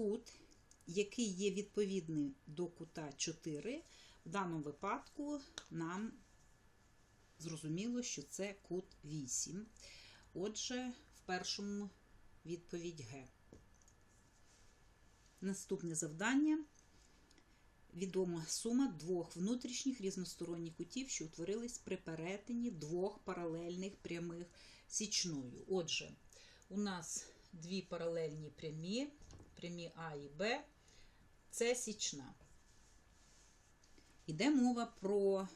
кут, який є відповідний до кута 4. В даному випадку нам зрозуміло, що це кут 8. Отже, в першому відповідь Г. Наступне завдання. Відома сума двох внутрішніх різносторонніх кутів, що утворились при перетині двох паралельних прямих січною. Отже, у нас дві паралельні прямі, прямі А і Б, це січна. Іде мова про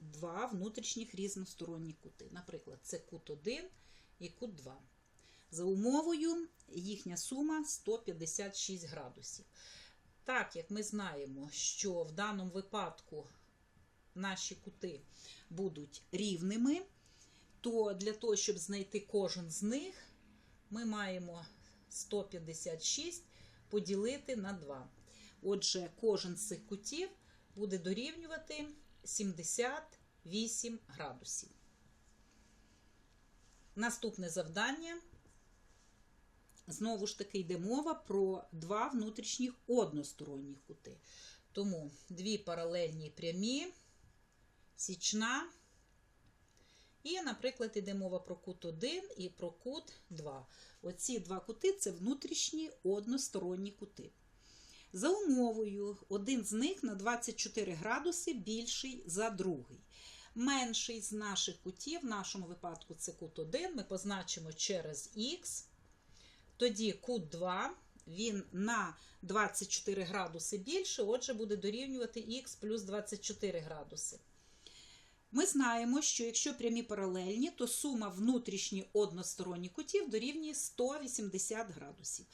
два внутрішніх різносторонні кути. Наприклад, це кут 1 і кут 2. За умовою їхня сума 156 градусів. Так як ми знаємо, що в даному випадку наші кути будуть рівними, то для того, щоб знайти кожен з них, ми маємо 156 поділити на 2. Отже, кожен з цих кутів буде дорівнювати 78 градусів. Наступне завдання. Знову ж таки йде мова про два внутрішніх односторонніх кути. Тому дві паралельні прямі, січна. І, наприклад, йде мова про кут 1 і про кут 2. Оці два кути це внутрішні односторонні кути. За умовою, один з них на 24 градуси більший за другий. Менший з наших кутів, в нашому випадку це кут 1, ми позначимо через х. Тоді кут 2, він на 24 градуси більше, отже, буде дорівнювати х плюс 24 градуси. Ми знаємо, що якщо прямі паралельні, то сума внутрішніх односторонніх кутів дорівнює 180 градусів.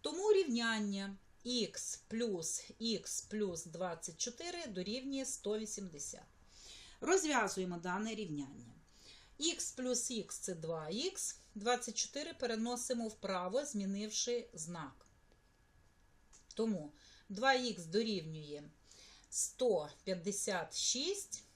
Тому рівняння х плюс х плюс 24 дорівнює 180. Розв'язуємо дане рівняння. х плюс х це 2х, 24 переносимо вправо, змінивши знак. Тому 2х дорівнює 156.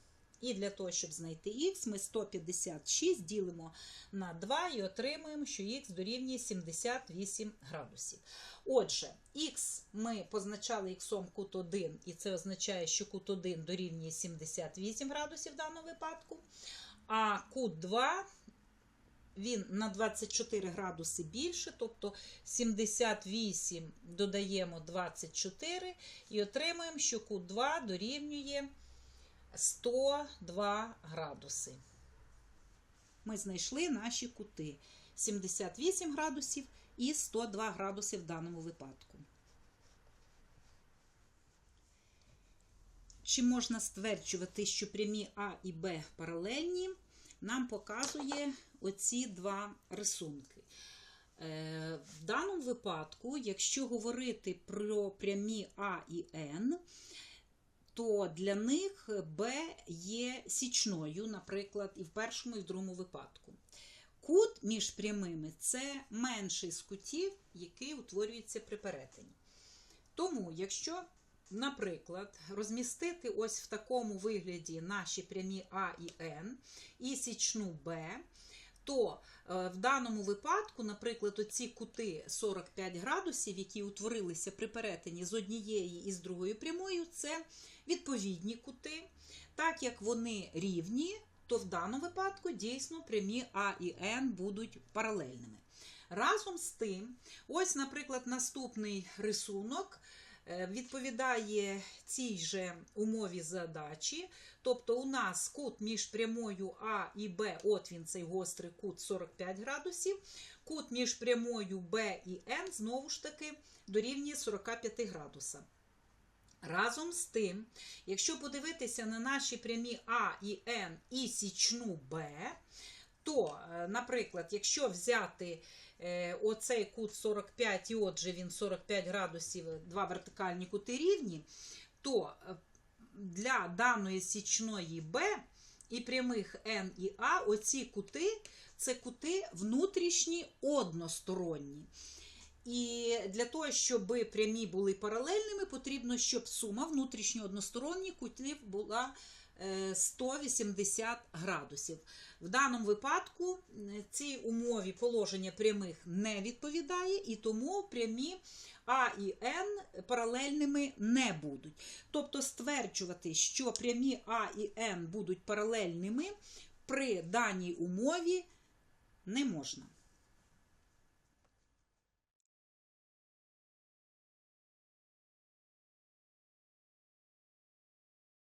І для того, щоб знайти х, ми 156 ділимо на 2 і отримуємо, що х дорівнює 78 градусів. Отже, х ми позначали х кут 1, і це означає, що кут 1 дорівнює 78 градусів в даному випадку. А кут 2 він на 24 градуси більше, тобто 78 додаємо 24 і отримуємо, що кут 2 дорівнює 102 градуси. Ми знайшли наші кути 78 градусів і 102 градуси в даному випадку. Чи можна стверджувати, що прямі А і Б паралельні, нам показує оці два рисунки. Е, В даному випадку, якщо говорити про прямі А і Н, то для них Б є січною, наприклад, і в першому, і в другому випадку. Кут між прямими це менший з кутів, який утворюється при перетині. Тому, якщо, наприклад, розмістити ось в такому вигляді наші прямі А і Н і січну Б, то е, в даному випадку, наприклад, оці кути 45 градусів, які утворилися при перетині з однієї і з другою прямою, це відповідні кути. Так як вони рівні, то в даному випадку дійсно прямі А і Н будуть паралельними. Разом з тим, ось, наприклад, наступний рисунок відповідає цій же умові задачі. Тобто, у нас кут між прямою А і Б, от він цей гострий кут 45 градусів. Кут між прямою Б і Н, знову ж таки, дорівнює 45 градуса. Разом з тим, якщо подивитися на наші прямі А і Н і січну Б, то, е, наприклад, якщо взяти е, оцей кут 45, і отже він 45 градусів, два вертикальні кути рівні, то е, для даної січної Б і прямих Н і А, оці кути це кути внутрішні односторонні. І для того, щоб прямі були паралельними, потрібно, щоб сума внутрішньо односторонніх кутів була е, 180 градусів. В даному випадку е, цій умові положення прямих не відповідає, і тому прямі А і Н паралельними не будуть. Тобто стверджувати, що прямі А і Н будуть паралельними при даній умові не можна.